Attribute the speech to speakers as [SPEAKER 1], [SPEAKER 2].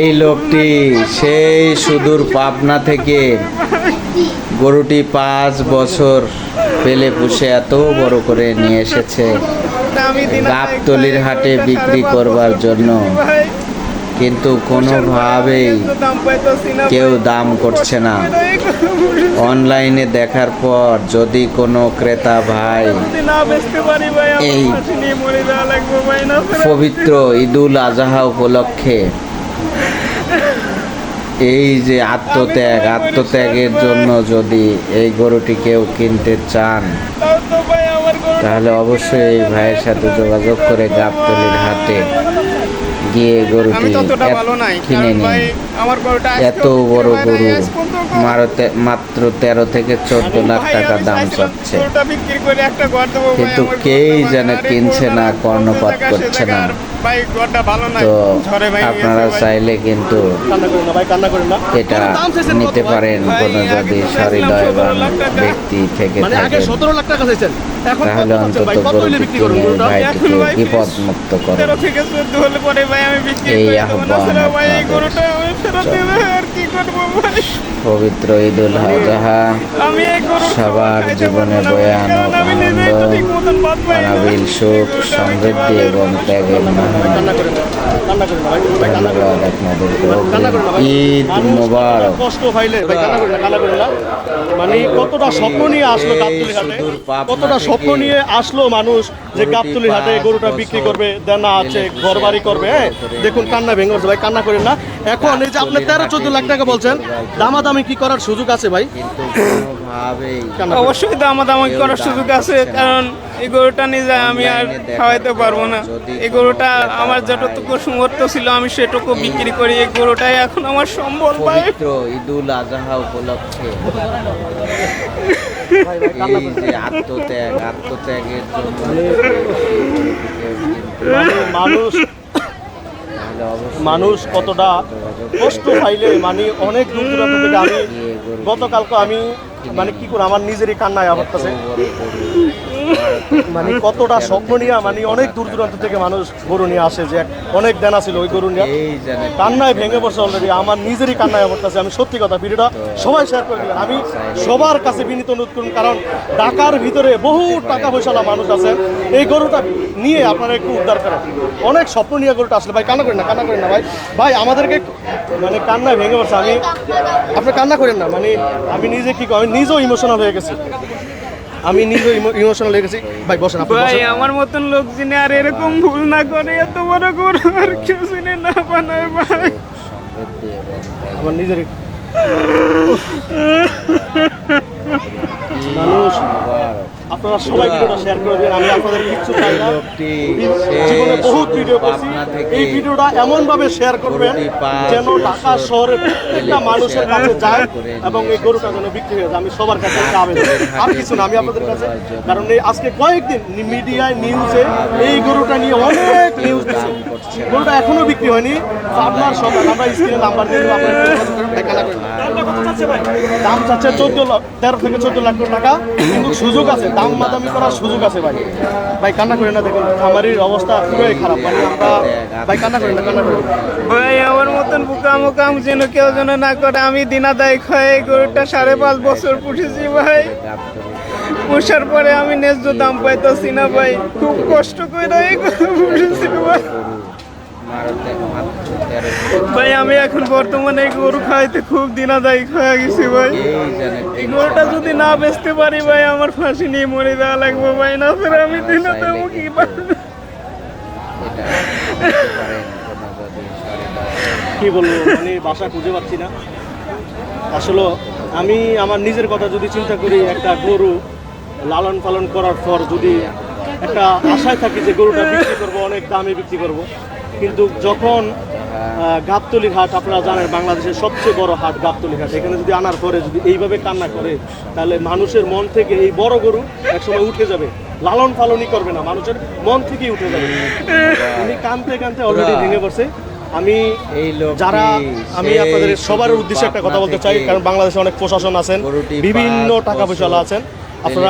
[SPEAKER 1] এই লোকটি সেই সুদূর পাবনা থেকে গরুটি পাঁচ বছর পেলে পুষে এত বড় করে নিয়ে এসেছে। গাবতলির হাটে বিক্রি করবার জন্য। কিন্তু কোনোভাবেই কেউ দাম করছে না। অনলাইনে দেখার পর যদি কোনো ক্রেতা ভাই এই পবিত্র ঈদুল আজহা উপলক্ষে এই যে আত্মত্যাগ আত্মত্যাগের জন্য যদি এই গরুটি কেউ কিনতে চান তাহলে অবশ্যই এই ভাইয়ের সাথে যোগাযোগ করে গাবতলির হাটে। গিয়ে গরুটি
[SPEAKER 2] নাই
[SPEAKER 1] কিনে
[SPEAKER 2] আজকেও
[SPEAKER 1] এত বড় গরু মাত্র তেরো থেকে চোদ্দ লাখ টাকা দাম চাচ্ছে কিন্তু কেই যেন কিনছে না, কর্ণপাত করছে না। আপনারা চাইলে কিন্তু
[SPEAKER 3] কান্না করেন না ভাই কান্না করেন না।
[SPEAKER 1] এটা নিতে পারেন কোন যদি সহৃদয়বান
[SPEAKER 2] 17 লাখ টাকা।
[SPEAKER 1] ব্যক্তি থেকে
[SPEAKER 3] মানে
[SPEAKER 1] থাকেন তাহলে অন্তত গরুটি কিনে ভাইটিকে বিপদ মুক্ত করেন।
[SPEAKER 2] তেরো থেকে চোদ্দ হলে পরে ভাই আমি বিক্রি
[SPEAKER 1] এই আহ্বান আপনাদের।
[SPEAKER 2] ভাই
[SPEAKER 1] পবিত্র ঈদুল আজহা সবার জীবনে
[SPEAKER 2] পারব না
[SPEAKER 1] বয়ে
[SPEAKER 2] ভাই,
[SPEAKER 1] আনো
[SPEAKER 2] কারণ আমি নিজেই তো
[SPEAKER 1] আনন্দ,
[SPEAKER 2] ঠিক মতন ভাত পাই না।
[SPEAKER 1] অনাবিল সুখ সমৃদ্ধি এবং ত্যাগের ধন্যবাদ
[SPEAKER 3] ভাই।
[SPEAKER 1] ঈদ মোবারক।
[SPEAKER 3] কষ্ট পাইলে মানে কতটা স্বপ্ন নিয়ে আসলো গাবতলি হাটে। কতটা স্বপ্ন নিয়ে আসলো মানুষ যে গাবতলি হাটে গরুটা বিক্রি করবে দেনা আছে ঘর বাড়ি করবে হ্যাঁ। দেখুন কান্না ভেঙে ভাই কান্না করেন না। এখন এই যে আপনি তেরো চোদ্দ লাখ টাকা বলছেন? দামাদামি কি করার সুযোগ আছে ভাই?
[SPEAKER 2] অবশ্যই দামাদামি করার সুযোগ আছে কারণ এই গরুটা নিয়ে নিজে আমি আর খাওয়াইতে পারব না। এই গরুটা আমার যতটুকু সমর্থ ছিল আমি সেটুকু বিক্রি করি। এই গরুটাই এখন আমার সম্বল ভাই।
[SPEAKER 1] ঈদুল আজহা উপলক্ষে। এই যে আত্মত্যাগ আত্মত্যাগের জন্য
[SPEAKER 3] মানে মানুষ মানুষ কতটা কষ্ট পাইলে মানে অনেক দূর দূরান্ত থেকে আমি গতকালকে আমি মানে কি করে আমার নিজেরই কান্নায়
[SPEAKER 1] আবার গরু
[SPEAKER 3] মানে কতটা স্বপ্ন নিয়ে মানে অনেক দূর দূরান্ত থেকে মানুষ গরু নিয়ে আসে যে অনেক দেনা ছিল ওই গরু নিয়ে। কান্নায় ভেঙে পড়ছে অলরেডি আমার নিজেরই কান্নায় পড়তেছে আমি সত্যি কথা ভিডিওটা সবাই শেয়ার করে দিলেন আমি সবার কাছে বিনীত অনুরোধ করুন কারণ ঢাকার ভিতরে বহু টাকা পয়সালা মানুষ আছে এই গরুটা নিয়ে আপনারা একটু উদ্ধার করেন। অনেক স্বপ্ন নিয়ে গরুটা আসলে ভাই কান্না করেন না কান্না করেন না ভাই। ভাই আমাদেরকে মানে কান্নায় ভেঙে পড়ছে আমি আপনি কান্না করেন না মানে আমি নিজে কি আমি নিজেও ইমোশনাল হয়ে গেছি। আমি নিজে ইমোশনাল হয়ে গেছি। ভাই বসেন আপনি
[SPEAKER 2] ভাই আমার মতন লোক জেনে আর এরকম ভুল না করে এত বড় করে আর কেউ জেনে না বানায় ভাই।
[SPEAKER 3] আমার নিজের মানুষ। আপনারা সবাই ভিডিওটা শেয়ার করে দিন আমি আপনাদের কিচ্ছু চাই না।
[SPEAKER 1] লোকটি
[SPEAKER 3] জীবনে বহুত ভিডিও করছি। এই ভিডিওটা এমন ভাবে শেয়ার করবেন যেন ঢাকা শহরের প্রত্যেকটা মানুষের কাছে যায় এবং এই গরুটা যেন বিক্রি হয়ে যায়। আমি সবার কাছে আবেদন আর কিছু না আমি আপনাদের কাছে কারণ এই আজকে কয়েকদিন মিডিয়ায় নিউজে এই গরুটা নিয়ে অনেক নিউজ দিচ্ছে গরুটা এখনও বিক্রি হয়নি। আপনার আমরা স্ক্রিনে নাম্বার দিয়ে আপনার দাম চাচ্ছে চোদ্দ লাখ তেরো থেকে চোদ্দ লাখ টাকা। কিন্তু সুযোগ আছে দাম মাদামি করার সুযোগ আছে ভাই। ভাই, কান্না করেন না, দেখুন, খামারির অবস্থা খুবই খারাপ। মানে ভাই, কান্না না, কান্না
[SPEAKER 2] ভাই, আমার মতন বোকা মোকাম যেন কেউ যেন না করে, আমি দিনাদায় খাই এই গরুটা সাড়ে পাঁচ বছর পুষেছি ভাই। পুষার পরে আমি ন্যায্য দাম পাইতেছি না ভাই। খুব কষ্ট করে পুষেছি ভাই
[SPEAKER 1] গরু মারতে মাত্র তেরো
[SPEAKER 2] ভাই, আমি এখন বর্তমানে এই গরু খাইতে খুব দিনাদায়ী হয়ে গেছি ভাই।
[SPEAKER 1] এই
[SPEAKER 2] গরুটা যদি না বেচতে পারি ভাই, আমার ফাঁসি নিয়ে মরে যাওয়া লাগবে ভাই, না স্যার আমি দিনা দেবো কি
[SPEAKER 3] কি বলব মানে বাসা খুঁজে পাচ্ছি না। আসলে আমি আমার নিজের কথা যদি চিন্তা করি, একটা গরু লালন পালন করার পর যদি একটা আশায় থাকি যে গরুটা বিক্রি করব, অনেক দামে বিক্রি করব কিন্তু যখন গাবতলি হাট আপনারা জানেন বাংলাদেশের সবচেয়ে বড় হাট গাবতলি হাট এখানে যদি আনার পরে যদি এইভাবে কান্না করে তাহলে মানুষের মন থেকে এই বড় গরু একসময় উঠে যাবে। লালন পালনই করবে না মানুষের মন থেকেই উঠে যাবে। উনি কানতে কানতে অলরেডি ভেঙে পড়ছে। আমি
[SPEAKER 1] এই
[SPEAKER 3] যারা আমি আপনাদের সবার উদ্দেশ্যে একটা কথা বলতে চাই কারণ বাংলাদেশে অনেক প্রশাসন আছেন বিভিন্ন টাকা পয়সা আছেন। আপনারা